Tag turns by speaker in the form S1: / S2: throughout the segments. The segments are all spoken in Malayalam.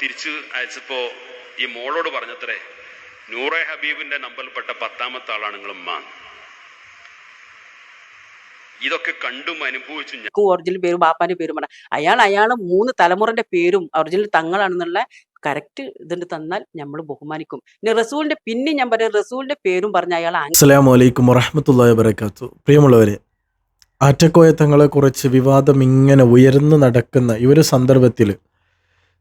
S1: തിരിച്ച് അയച്ചപ്പോ ഈ മോളോട് പറഞ്ഞത്രേ നൂറെ ഹബീബിന്റെ നമ്പറിൽപ്പെട്ട പത്താമത്തെ ആളാണ് നിങ്ങൾ ഉമ്മ. ഇതൊക്കെ കണ്ടും അനുഭവിച്ചും ഞാൻ
S2: ഒറിജിനൽ പേരും ബാപ്പാന്റെ പേരും പറഞ്ഞ അയാൾ അയാൾ മൂന്ന് തലമുറന്റെ പേരും ഒറിജിനൽ തങ്ങളാണെന്നുള്ള കറക്റ്റ് ഇതിന്റെ തന്നാൽ നമ്മൾ ബഹുമാനിക്കും. ഇനി റസൂലിന്റെ പിന്നെ ഞാൻ പറയാം റസൂലിന്റെ പേരും പറഞ്ഞ അയാൾ
S3: അസ്സലാമു അലൈക്കും വറഹമത്തല്ലാ വബർക്കാത്തു പ്രിയമുള്ളവരെ ആറ്റക്കോയ തങ്ങളെക്കുറിച്ച് വിവാദം ഇങ്ങനെ ഉയർന്നു നടക്കുന്ന ഈ ഒരു സന്ദർഭത്തിൽ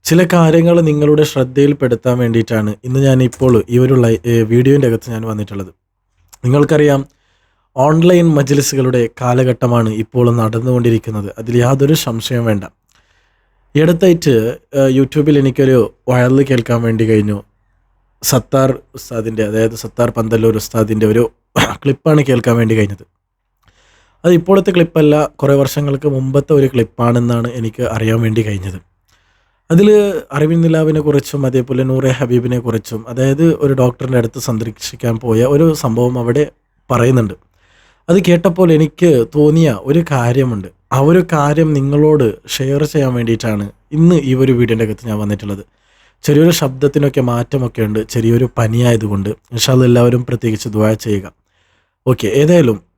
S3: ചില കാര്യങ്ങൾ നിങ്ങളുടെ ശ്രദ്ധയിൽപ്പെടുത്താൻ വേണ്ടിയിട്ടാണ് ഇന്ന് ഞാൻ ഇപ്പോൾ ഈ ഒരു വീഡിയോന്റെ അകത്ത് ഞാൻ വന്നിട്ടുള്ളത്. നിങ്ങൾക്കറിയാം ഓൺലൈൻ മജ്ലിസുകളുടെ കാലഘട്ടമാണ് ഇപ്പോൾ നടന്നുകൊണ്ടിരിക്കുന്നത്. അതിൽ യാതൊരു സംശയം വേണ്ട. അടുത്തായിട്ട് യൂട്യൂബിൽ എനിക്കൊരു വയറിൽ കേൾക്കാൻ വേണ്ടി കഴിഞ്ഞു. സത്താർ ഉസ്താദിന്റെ അതായത് സത്താർ പന്തല്ലൂർ ഉസ്താദിന്റെ ഒരു ക്ലിപ്പാണ് കേൾക്കാൻ വേണ്ടി കഴിഞ്ഞത്. അത് ഇപ്പോഴത്തെ ക്ലിപ്പല്ല കുറേ വർഷങ്ങൾക്ക് മുമ്പത്തെ ഒരു ക്ലിപ്പാണെന്നാണ് എനിക്ക് അറിയാൻ വേണ്ടി കഴിഞ്ഞത്. അതിൽ അറിവിൻ നിലാവിനെ കുറിച്ചും അതേപോലെ നൂറെ ഹബീബിനെ കുറിച്ചും അതായത് ഒരു ഡോക്ടറിന്റെ അടുത്ത് സന്ദർശിക്കാൻ പോയ ഒരു സംഭവം അവിടെ പറയുന്നുണ്ട്. അത് കേട്ടപ്പോൾ എനിക്ക് തോന്നിയ ഒരു കാര്യമുണ്ട്. ആ ഒരു കാര്യം നിങ്ങളോട് ഷെയർ ചെയ്യാൻ വേണ്ടിയിട്ടാണ് ഇന്ന് ഈ ഒരു വീടിന്റെ അകത്ത് ഞാൻ വന്നിട്ടുള്ളത്. ചെറിയൊരു ശബ്ദത്തിനൊക്കെ മാറ്റമൊക്കെ ഉണ്ട് ചെറിയൊരു പനിയായതുകൊണ്ട്. ഇൻഷാൽ എല്ലാവരും പ്രത്യേകിച്ച് ദുവാ ചെയ്യുക. ഓക്കെ ഏതായാലും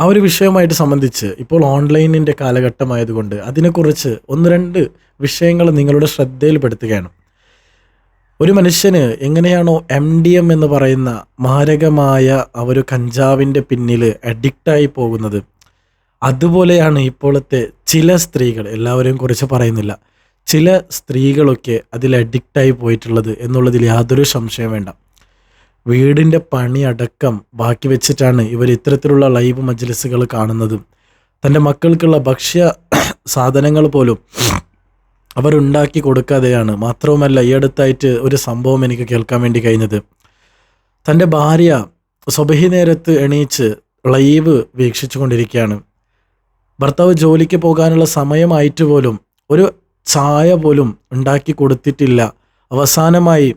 S3: ആ ഒരു വിഷയവുമായിട്ട് സംബന്ധിച്ച് ഇപ്പോൾ ഓൺലൈനിന്റെ കാലഘട്ടമായതുകൊണ്ട് അതിനെക്കുറിച്ച് ഒന്ന് രണ്ട് വിഷയങ്ങൾ നിങ്ങളുടെ ശ്രദ്ധയിൽപ്പെടുത്തുകയാണ്. ഒരു മനുഷ്യന് എങ്ങനെയാണോ എം ഡി എം എന്ന് പറയുന്ന മാരകമായ ആ ഒരു കഞ്ചാവിന്റെ പിന്നിൽ അഡിക്റ്റായി പോകുന്നത്. അതുപോലെയാണ് ഇപ്പോഴത്തെ ചില സ്ത്രീകൾ എല്ലാവരെയും കുറിച്ച് പറയുന്നില്ല ചില സ്ത്രീകളൊക്കെ അതിൽ അഡിക്റ്റായി പോയിട്ടുള്ളത് എന്നുള്ളതിൽ യാതൊരു സംശയം വേണ്ട. വീടിന്റെ പണി അടക്കം ബാക്കി വെച്ചിട്ടാണ് ഇവർ ഇത്തരത്തിലുള്ള ലൈവ് മജ്ലിസുകൾ കാണുന്നതും. തന്റെ മക്കൾക്കുള്ള ഭക്ഷ്യ സാധനങ്ങൾ പോലും അവരുണ്ടാക്കി കൊടുക്കാതെയാണ്. മാത്രവുമല്ല ഈ അടുത്തായിട്ട് ഒരു സംഭവം എനിക്ക് കേൾക്കാൻ വേണ്ടി കഴിഞ്ഞത്. തന്റെ ഭാര്യ സ്വബഹി നേരത്ത് എണീച്ച് ലൈവ് വീക്ഷിച്ചു കൊണ്ടിരിക്കുകയാണ് ഭർത്താവ് ജോലിക്ക് പോകാനുള്ള സമയമായിട്ട് പോലും ഒരു ചായ പോലും ഉണ്ടാക്കി കൊടുത്തിട്ടില്ല. അവസാനമായി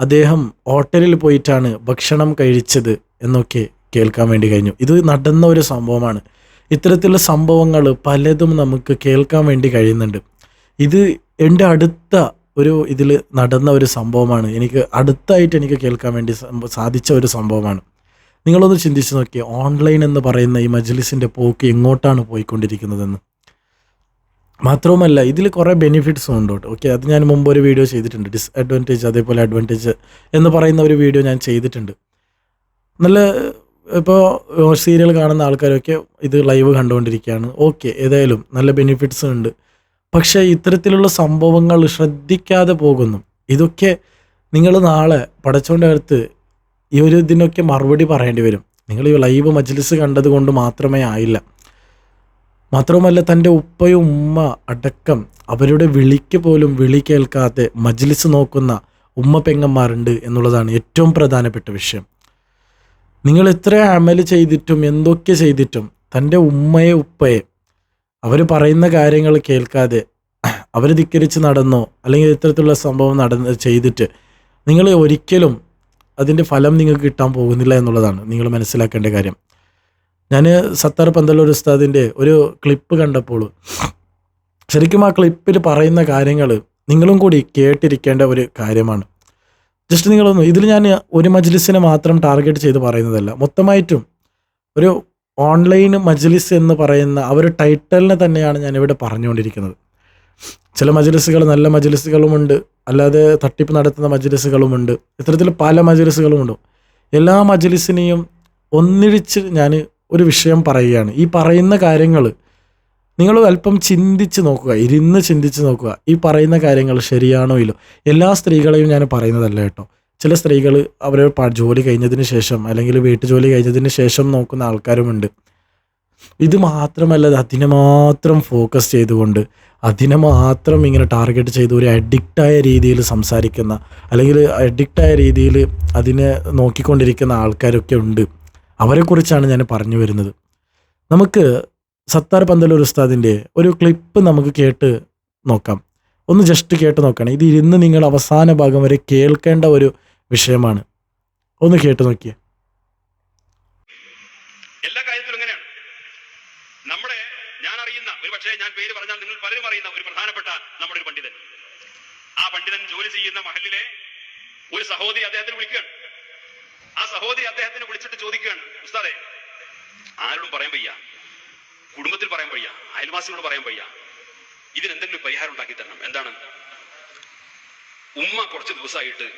S3: അദ്ദേഹം ഹോട്ടലിൽ പോയിട്ടാണ് ഭക്ഷണം കഴിച്ചത് എന്നൊക്കെ കേൾക്കാൻ വേണ്ടി കഴിഞ്ഞു. ഇത് നടന്ന ഒരു സംഭവമാണ്. ഇത്തരത്തിലുള്ള സംഭവങ്ങൾ പലതും നമുക്ക് കേൾക്കാൻ വേണ്ടി കഴിയുന്നുണ്ട്. ഇത് എന്റെ അടുത്ത ഒരു ഇതിൽ നടന്ന ഒരു സംഭവമാണ്. എനിക്ക് അടുത്തായിട്ട് എനിക്ക് കേൾക്കാൻ വേണ്ടി സാധിച്ച ഒരു സംഭവമാണ്. നിങ്ങളൊന്ന് ചിന്തിച്ച് നോക്കിയേ ഓൺലൈൻ എന്ന് പറയുന്ന ഈ മജ്ലിസിന്റെ പോക്ക് എങ്ങോട്ടാണ് പോയിക്കൊണ്ടിരിക്കുന്നതെന്ന്. മാത്രവുമല്ല ഇതിൽ കുറേ ബെനിഫിറ്റ്സും ഉണ്ട് കേട്ടോ. ഓക്കെ അത് ഞാൻ മുമ്പ് ഒരു വീഡിയോ ചെയ്തിട്ടുണ്ട്. ഡിസ്അഡ്വാന്റേജ് അതേപോലെ അഡ്വാന്റേജ് എന്ന് പറയുന്ന ഒരു വീഡിയോ ഞാൻ ചെയ്തിട്ടുണ്ട്. നല്ല ഇപ്പോൾ സീരിയൽ കാണുന്ന ആൾക്കാരൊക്കെ ഇത് ലൈവ് കണ്ടുകൊണ്ടിരിക്കുകയാണ്. ഓക്കെ ഏതായാലും നല്ല ബെനിഫിറ്റ്സ് ഉണ്ട്. പക്ഷേ ഇത്തരത്തിലുള്ള സംഭവങ്ങൾ ശ്രദ്ധിക്കാതെ പോകുന്നു. ഇതൊക്കെ നിങ്ങൾ നാളെ പടച്ചോന്റെ അടുത്ത് ഈ ഒരു ഇതിനൊക്കെ മറുപടി പറയേണ്ടി വരും. നിങ്ങൾ ഈ ലൈവ് മജ്ലിസ് കണ്ടത് കൊണ്ട് മാത്രമേ ആയില്ല. മാത്രവുമല്ല തന്റെ ഉപ്പയും ഉമ്മ അടക്കം അവരുടെ വിളിക്ക് പോലും വിളി കേൾക്കാതെ മജ്ലിസ് നോക്കുന്ന ഉമ്മ പെങ്ങന്മാരുണ്ട് എന്നുള്ളതാണ് ഏറ്റവും പ്രധാനപ്പെട്ട വിഷയം. നിങ്ങൾ എത്ര അമൽ ചെയ്തിട്ടും എന്തൊക്കെ ചെയ്തിട്ടും തന്റെ ഉമ്മയെ ഉപ്പയെ അവർ പറയുന്ന കാര്യങ്ങൾ കേൾക്കാതെ അവർ ധിക്കരിച്ച് നടന്നോ അല്ലെങ്കിൽ ഇത്തരത്തിലുള്ള സംഭവം നടന്ന് ചെയ്തിട്ട് നിങ്ങൾ ഒരിക്കലും അതിന്റെ ഫലം നിങ്ങൾക്ക് കിട്ടാൻ പോകുന്നില്ല എന്നുള്ളതാണ് നിങ്ങൾ മനസ്സിലാക്കേണ്ട കാര്യം. ഞാൻ സത്താർ പന്തല്ലൂർ ഉസ്താദിന്റെ ഒരു ക്ലിപ്പ് കണ്ടപ്പോൾ ശരിക്കും ആ ക്ലിപ്പിൽ പറയുന്ന കാര്യങ്ങൾ നിങ്ങളും കൂടി കേട്ടിരിക്കേണ്ട ഒരു കാര്യമാണ്. ജസ്റ്റ് നിങ്ങളൊന്ന് ഇതിൽ ഞാൻ ഒരു മജ്ലിസിനെ മാത്രം ടാർഗറ്റ് ചെയ്ത് പറയുന്നതല്ല. മൊത്തമായിട്ടും ഒരു ഓൺലൈൻ മജ്ലിസ് എന്ന് പറയുന്ന ആ ഒരു ടൈറ്റലിനെ തന്നെയാണ് ഞാനിവിടെ പറഞ്ഞുകൊണ്ടിരിക്കുന്നത്. ചില മജ്ലിസുകൾ നല്ല മജ്ലിസുകളുമുണ്ട്. അല്ലാതെ തട്ടിപ്പ് നടത്തുന്ന മജ്ലിസുകളുമുണ്ട്. ഇത്തരത്തിൽ പല മജ്ലിസുകളുമുണ്ട്. എല്ലാ മജ്ലിസിനെയും ഒന്നിഴിച്ച് ഞാൻ ഒരു വിഷയം പറയുകയാണ്. ഈ പറയുന്ന കാര്യങ്ങൾ നിങ്ങൾ അല്പം ചിന്തിച്ച് നോക്കുക ഇരുന്ന് ചിന്തിച്ച് നോക്കുക. ഈ പറയുന്ന കാര്യങ്ങൾ ശരിയാണോ ഇല്ലോ? എല്ലാ സ്ത്രീകളെയും ഞാൻ പറയുന്നതല്ല കേട്ടോ. ചില സ്ത്രീകൾ അവർ ജോലി കഴിഞ്ഞതിന് ശേഷം അല്ലെങ്കിൽ വീട്ടു ജോലി കഴിഞ്ഞതിന് ശേഷം നോക്കുന്ന ആൾക്കാരുമുണ്ട്. ഇത് മാത്രമല്ല അതിനെ മാത്രം ഫോക്കസ് ചെയ്തുകൊണ്ട് അതിനെ മാത്രം ഇങ്ങനെ ടാർഗറ്റ് ചെയ്ത് ഒരു അഡിക്റ്റായ രീതിയിൽ സംസാരിക്കുന്ന അല്ലെങ്കിൽ അഡിക്റ്റായ രീതിയിൽ അതിനെ നോക്കിക്കൊണ്ടിരിക്കുന്ന ആൾക്കാരൊക്കെ ഉണ്ട്. അവരെക്കുറിച്ചാണ് ഞാൻ പറഞ്ഞു വരുന്നത്. നമുക്ക് സത്താർ പന്തലൂർ ഉസ്താദിന്റെ ഒരു ക്ലിപ്പ് നമുക്ക് കേട്ട് നോക്കാം. ഒന്ന് ജസ്റ്റ് കേട്ട് നോക്കണം. ഇത് ഇരുന്ന് നിങ്ങൾ അവസാന ഭാഗം വരെ കേൾക്കേണ്ട ഒരു വിഷയമാണ്. ഒന്ന് കേട്ട് നോക്കിയേ.
S1: എല്ലാ കാര്യത്തിലും നമ്മുടെ ഞാൻ അറിയുന്ന ഞാൻ പേര് പറഞ്ഞാൽ നിങ്ങൾ പലരും അറിയുന്ന ഒരു പ്രധാനപ്പെട്ട നമ്മുടെ ഒരു പണ്ഡിതൻ. ആ പണ്ഡിതൻ ജോലി ചെയ്യുന്ന മഹലിലെ ഒരു സഹോദരി അദ്ദേഹത്തിന് വിളിക്കുകയാണ്. ആ സഹോദരി അദ്ദേഹത്തിനെ വിളിച്ചിട്ട് ചോദിക്കുകയാണ് ഉസ്താദേ ആരോടും പറയാൻ വയ്യ. കുടുംബത്തിൽ പറയാൻ വയ്യ. അയൽവാസികളോട് പറയാൻ വയ്യ. ഇതിനെന്തെങ്കിലും പരിഹാരം ഉണ്ടാക്കി തരണം. എന്താണ്? ഉമ്മ കുറച്ച് ദിവസമായിട്ട്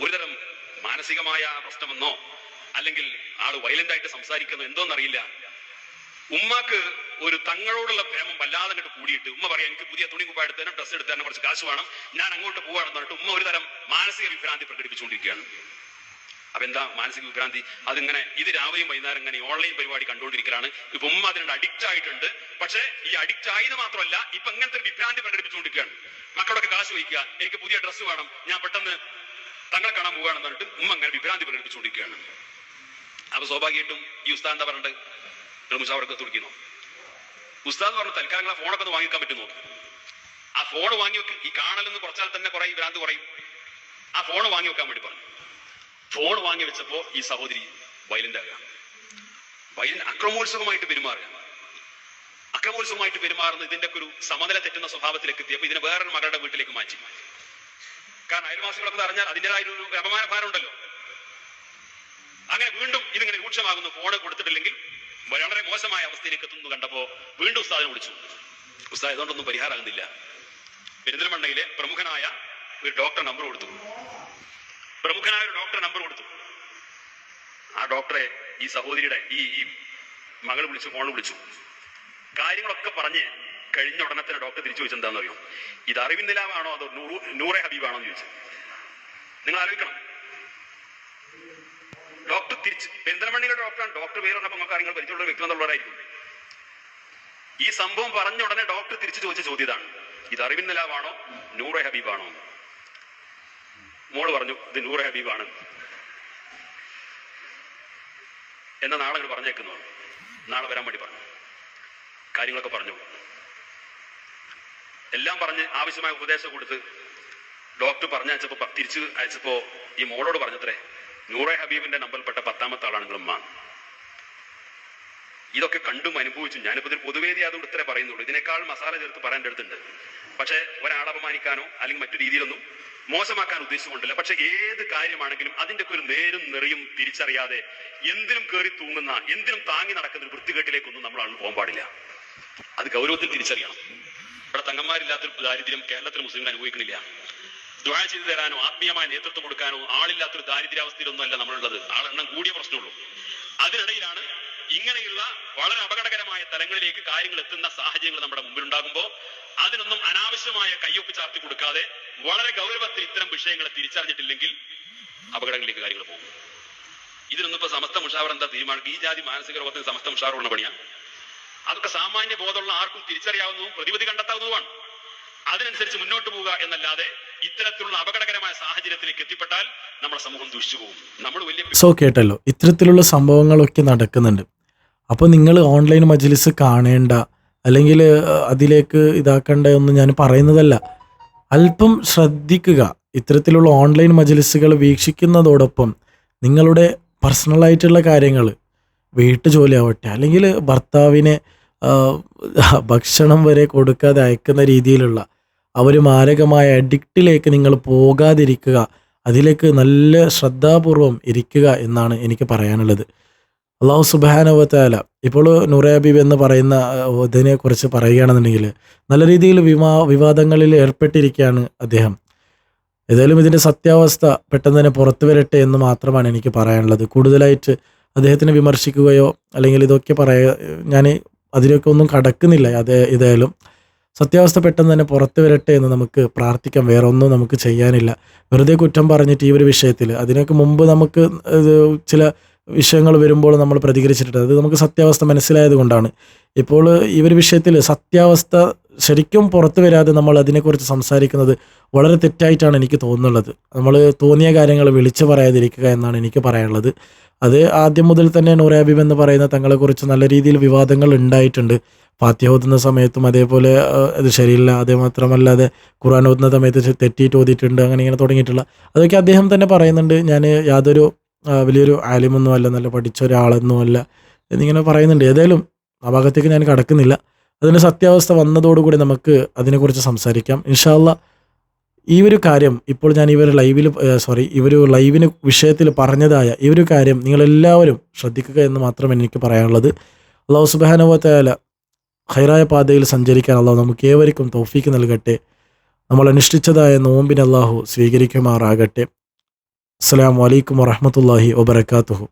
S1: ഒരുതരം മാനസികമായ പ്രശ്നമെന്നോ അല്ലെങ്കിൽ ആൾ വയലന്റ് ആയിട്ട് സംസാരിക്കുന്നോ എന്തോന്നറിയില്ല. ഉമ്മാക്ക് ഒരു തങ്ങളോടുള്ള പ്രേമം വല്ലാതെ അങ്ങോട്ട് കൂടിയിട്ട് ഉമ്മ പറയാം എനിക്ക് പുതിയ തുണി കുപ്പ എടുത്തതിനും ഡ്രസ്സ് എടുത്തതിനും കുറച്ച് കാശ് വേണം. ഞാൻ അങ്ങോട്ട് പോവാണെന്ന് പറഞ്ഞിട്ട് ഉമ്മ ഒരു തരം മാനസിക വിഭ്രാന്തി പ്രകടിപ്പിച്ചുകൊണ്ടിരിക്കുകയാണ്. അപ്പൊ എന്താ മാനസിക വിഭ്രാന്തി. അതിങ്ങനെ ഇത് രാവിലെയും വൈകുന്നേരം ഇങ്ങനെ ഓൺലൈൻ പരിപാടി കണ്ടുകൊണ്ടിരിക്കലാണ്. ഇപ്പൊ ഉമ്മ അതിനോട് അഡിക്റ്റ് ആയിട്ടുണ്ട്. പക്ഷേ ഈ അഡിക്റ്റ് ആയത് മാത്രമല്ല ഇപ്പൊ ഇങ്ങനത്തെ വിഭ്രാന്തി പ്രകടിപ്പിച്ചുകൊണ്ടിരിക്കുകയാണ്. മക്കളൊക്കെ കാശ് വയ്ക്കുക എനിക്ക് പുതിയ ഡ്രസ്സ് വേണം. ഞാൻ പെട്ടെന്ന് തങ്ങളെ കാണാൻ പോവുകയാണെന്ന് പറഞ്ഞിട്ട് ഉമ്മ അങ്ങനെ വിഭ്രാന്തി പ്രകടിപ്പിച്ചുകൊണ്ടിരിക്കുകയാണ്. അപ്പൊ സ്വാഭാവികമായിട്ടും ഈ ഉസ്താദ് എന്താ പറഞ്ഞിട്ട് നിർമ്മിച്ച അവർക്ക് തുടിക്കുന്നു ഉസ്താദ് പറഞ്ഞ തൽക്കാലം ഫോണൊക്കെ ഒന്ന് വാങ്ങിക്കാൻ പറ്റുന്നു ആ ഫോൺ വാങ്ങി വെക്ക്. ഈ കാണലെന്ന് കുറച്ചാൽ തന്നെ കുറെ ഭ്രാന്ത് കുറയും. ആ ഫോൺ വാങ്ങി വെക്കാൻ വേണ്ടി പറഞ്ഞു. ഫോൺ വാങ്ങി വെച്ചപ്പോ ഈ സഹോദരി വയലന്റ് ആകുക വയലന്റ് അക്രമോത്സവമായിട്ട് പെരുമാറുക. അക്രമോത്സവമായിട്ട് പെരുമാറുന്ന ഇതിന്റെ ഒരു സമനില തെറ്റുന്ന സ്വഭാവത്തിലേക്ക് എത്തിയപ്പോ ഇതിനെ വേറൊരു മകളുടെ വീട്ടിലേക്ക് മാറ്റി. കാരണം അയൽവാസികളൊക്കെ അറിഞ്ഞാൽ അതിന്റെതായ ഒരു അപമാന ഭാരം ഉണ്ടല്ലോ. അങ്ങനെ വീണ്ടും ഇതിങ്ങനെ രൂക്ഷമാകുന്നു ഫോണ് കൊടുത്തിട്ടില്ലെങ്കിൽ വളരെ മോശമായ അവസ്ഥയിലേക്ക് എത്തുന്നു കണ്ടപ്പോ വീണ്ടും ഉസ്താദിനെ വിളിച്ചു. ഉസ്താദ് ഇതുകൊണ്ടൊന്നും പരിഹാരമാകുന്നില്ല. പെരിന്തൽമണ്ണയിലെ പ്രമുഖനായ ഒരു ഡോക്ടർ നമ്പർ കൊടുത്തു. പ്രമുഖനായ ഒരു ഡോക്ടർ നമ്പർ കൊടുത്തു. ആ ഡോക്ടറെ ഈ സഹോദരിയുടെ ഈ ഈ മകൾ വിളിച്ചു ഫോണിൽ വിളിച്ചു. കാര്യങ്ങളൊക്കെ പറഞ്ഞ് കഴിഞ്ഞ ഉടനെ തന്നെ ഡോക്ടർ തിരിച്ചു ചോദിച്ചു എന്താണെന്ന് അറിയോ ഇത് അറിവിൻ ആണോ അതോ നൂറു നൂറെ ഹബീബാണോ എന്ന് ചോദിച്ചു. നിങ്ങൾ ആലോചിക്കണം. ഡോക്ടർ തിരിച്ച് പെരിന്തൽമണ്ണിയിലെ ഡോക്ടറാണ് ഡോക്ടർ പേര് പറഞ്ഞപ്പോൾ നമുക്ക് കാര്യങ്ങൾ പരിചയമുള്ള വ്യക്തി എന്നുള്ളവരായിരിക്കും. ഈ സംഭവം പറഞ്ഞ ഉടനെ ഡോക്ടർ തിരിച്ചു ചോദിച്ച ചോദ്യം ഇതാണ്. ഇത് അറിവിൻ നൂറെ ഹബീബാണോ മോൾ പറഞ്ഞു ഇത് നൂറെ ഹബീബാണ്. എന്ന നാളെ അങ്ങോട്ട് പറഞ്ഞേക്കുന്നു നാളെ വരാൻ വേണ്ടി പറഞ്ഞു. കാര്യങ്ങളൊക്കെ പറഞ്ഞു. എല്ലാം പറഞ്ഞ് ആവശ്യമായ ഉപദേശം കൊടുത്ത് ഡോക്ടർ പറഞ്ഞ അയച്ചപ്പോ തിരിച്ച് അയച്ചപ്പോ ഈ മോളോട് പറഞ്ഞത്രേ നൂറെ ഹബീബിന്റെ നമ്പറിൽപ്പെട്ട പത്താമത്തെ ആളാണ് നിങ്ങളുമ്മ ഇതൊക്കെ കണ്ടും അനുഭവിച്ചും. ഞാനിപ്പോ ഇതിൽ പൊതുവേദി അതുകൊണ്ട് ഇത്രേ പറയുന്നുള്ളൂ. ഇതിനേക്കാൾ മസാല ചേർത്ത് പറയാൻ അടുത്തുണ്ട്. പക്ഷെ ഒരാളെ അപമാനിക്കാനോ അല്ലെങ്കിൽ മറ്റു രീതിയിലൊന്നും മോശമാക്കാൻ ഉദ്ദേശമുണ്ടല്ല പക്ഷെ ഏത് കാര്യമാണെങ്കിലും അതിന്റെ ഒക്കെ ഒരു നേരും നിറയും തിരിച്ചറിയാതെ എന്തിനും കയറി തൂങ്ങുന്ന എന്തിനും താങ്ങി നടക്കുന്ന ഒരു വൃത്തികെട്ടിലേക്കൊന്നും നമ്മൾ ആളുകൾ പോകാൻ പാടില്ല. അത് ഗൗരവത്തിൽ തിരിച്ചറിയണം. ഇവിടെ തങ്ങന്മാരില്ലാത്തൊരു ദാരിദ്ര്യം കേരളത്തിൽ മുസ്ലിം അനുഭവിക്കുന്നില്ല. ദുഴ ചെയ്തു തരാനോ ആത്മീയമായ നേതൃത്വം കൊടുക്കാനോ ആളില്ലാത്തൊരു ദാരിദ്ര്യാവസ്ഥയിലൊന്നും അല്ല നമ്മളുള്ളത്. ആളെണ്ണം കൂടിയ പ്രശ്നമുള്ളൂ. അതിനിടയിലാണ് ഇങ്ങനെയുള്ള വളരെ അപകടകരമായ തലങ്ങളിലേക്ക് കാര്യങ്ങൾ എത്തുന്ന സാഹചര്യങ്ങൾ നമ്മുടെ മുമ്പിൽ ഉണ്ടാകുമ്പോൾ അതിനൊന്നും അനാവശ്യമായ കയ്യൊപ്പ് ചാർത്തി കൊടുക്കാതെ വളരെ ഗൗരവത്തിൽ ഇത്തരം വിഷയങ്ങളെ തിരിച്ചറിഞ്ഞിട്ടില്ലെങ്കിൽ അപകടങ്ങളിലേക്ക് കാര്യങ്ങൾ പോകും. ഇതിനൊന്നും ഇപ്പൊ സമസ്ത മുഷാവർ എന്താ തീരുമാനം? ഈ ജാതി മാനസിക രോഗത്തിന് സമസ്ത മുഷാവർ ഉള്ള പണിയാ? അതൊക്കെ സാമാന്യ ബോധമുള്ള ആർക്കും തിരിച്ചറിയാവുന്നതും പ്രതിവിധി കണ്ടെത്താവുന്നതുമാണ്. അതിനനുസരിച്ച് മുന്നോട്ട് പോവുക എന്നല്ലാതെ ഇത്തരത്തിലുള്ള അപകടകരമായ സാഹചര്യത്തിലേക്ക് എത്തിപ്പെട്ടാൽ നമ്മുടെ സമൂഹം ദുഷിച്ചു പോകും. നമ്മൾ വലിയ
S3: സോ കേട്ടല്ലോ. ഇത്തരത്തിലുള്ള സംഭവങ്ങളൊക്കെ നടക്കുന്നുണ്ട്. അപ്പോൾ നിങ്ങൾ ഓൺലൈൻ മജ്ലിസ് കാണേണ്ട അല്ലെങ്കിൽ അതിലേക്ക് ഇതാക്കേണ്ട ഒന്നും ഞാൻ പറയുന്നതല്ല. അല്പം ശ്രദ്ധിക്കുക. ഇത്തരത്തിലുള്ള ഓൺലൈൻ മജ്ലിസുകൾ വീക്ഷിക്കുന്നതോടൊപ്പം നിങ്ങളുടെ പേഴ്സണലായിട്ടുള്ള കാര്യങ്ങൾ വീട്ടുജോലി ആവട്ടെ അല്ലെങ്കിൽ ഭർത്താവിനെ ഭക്ഷണം വരെ കൊടുക്കാതെ അയക്കുന്ന രീതിയിലുള്ള ആ ഒരു മാരകമായ അഡിക്റ്റിലേക്ക് നിങ്ങൾ പോകാതിരിക്കുക. അതിലേക്ക് നല്ല ശ്രദ്ധാപൂർവം ഇരിക്കുക എന്നാണ് എനിക്ക് പറയാനുള്ളത്. അള്ളാഹു സുബാനുവത്താല ഇപ്പോൾ നൂറെ ഹബീബ് എന്ന് പറയുന്ന അഹ്, ഇതിനെ കുറിച്ച് പറയുകയാണെന്നുണ്ടെങ്കിൽ നല്ല രീതിയിൽ വിവാ വിവാദങ്ങളിൽ ഏർപ്പെട്ടിരിക്കുകയാണ് അദ്ദേഹം. ഏതായാലും ഇതിന്റെ സത്യാവസ്ഥ പെട്ടെന്ന് തന്നെ പുറത്തു വരട്ടെ എന്ന് മാത്രമാണ് എനിക്ക് പറയാനുള്ളത്. കൂടുതലായിട്ട് അദ്ദേഹത്തിനെ വിമർശിക്കുകയോ അല്ലെങ്കിൽ ഇതൊക്കെ പറയുക ഞാൻ അതിലൊക്കെ ഒന്നും കടക്കുന്നില്ല. അതേ ഏതായാലും സത്യാവസ്ഥ പെട്ടെന്ന് തന്നെ പുറത്തു വരട്ടെ എന്ന് നമുക്ക് പ്രാർത്ഥിക്കാം. വേറെ ഒന്നും നമുക്ക് ചെയ്യാനില്ല. വെറുതെ കുറ്റം പറഞ്ഞിട്ട് ഈ ഒരു വിഷയത്തിൽ അതിനൊക്കെ മുമ്പ് നമുക്ക് ചില വിഷയങ്ങൾ വരുമ്പോൾ നമ്മൾ പ്രതികരിച്ചിട്ടുണ്ട്. അത് നമുക്ക് സത്യാവസ്ഥ മനസ്സിലായത് കൊണ്ടാണ്. ഇപ്പോൾ ഈ ഒരു വിഷയത്തിൽ സത്യാവസ്ഥ ശരിക്കും പുറത്തു വരാതെ നമ്മൾ അതിനെക്കുറിച്ച് സംസാരിക്കുന്നത് വളരെ തെറ്റായിട്ടാണ് എനിക്ക് തോന്നുന്നത്. നമ്മൾ തോന്നിയ കാര്യങ്ങൾ വിളിച്ചു പറയാതിരിക്കുക എന്നാണ് എനിക്ക് പറയാനുള്ളത്. അത് ആദ്യം മുതൽ തന്നെ നൂർ എന്ന് പറയുന്ന തങ്ങളെക്കുറിച്ച് നല്ല രീതിയിൽ വിവാദങ്ങൾ ഉണ്ടായിട്ടുണ്ട്. ഫാത്തിഹ ഓതുന്ന സമയത്തും അതേപോലെ അത് ശരിയില്ല അതേ മാത്രമല്ലാതെ ഖുർആൻ ഓതുന്ന സമയത്ത് തെറ്റിയിട്ട് ഓതിയിട്ടുണ്ട് അങ്ങനെ ഇങ്ങനെ തുടങ്ങിയിട്ടുള്ള. അതൊക്കെ അദ്ദേഹം തന്നെ പറയുന്നുണ്ട്. ഞാൻ യാതൊരു വലിയൊരു ആലിമൊന്നും അല്ല നല്ല പഠിച്ച ഒരാളൊന്നും അല്ല എന്നിങ്ങനെ പറയുന്നുണ്ട്. ഏതായാലും ആ ഭാഗത്തേക്ക് ഞാൻ കടക്കുന്നില്ല. അതിന്റെ സത്യാവസ്ഥ വന്നതോടുകൂടി നമുക്ക് അതിനെക്കുറിച്ച് സംസാരിക്കാം. ഇൻഷാല്ല ഈ ഒരു കാര്യം ഇപ്പോൾ ഞാൻ ഇവർ ലൈവിൽ സോറി ഇവർ ലൈവിന് വിഷയത്തിൽ പറഞ്ഞതായ ഈ ഒരു കാര്യം നിങ്ങളെല്ലാവരും ശ്രദ്ധിക്കുക എന്ന് മാത്രം എനിക്ക് പറയാനുള്ളത്. അള്ളാഹു സുബാനുവത്തായാല ഹൈറായ പാതയിൽ സഞ്ചരിക്കാൻ അള്ളാഹു നമുക്ക് ഏവർക്കും തൗഫീക്ക് നൽകട്ടെ. നമ്മൾ അനുഷ്ഠിച്ചതായ നോമ്പിന് അള്ളാഹു സ്വീകരിക്കുമാറാകട്ടെ. അസ്സാം വലൈക്കും വറഹമത്തല്ലാഹി വബർക്കാത്തുഹു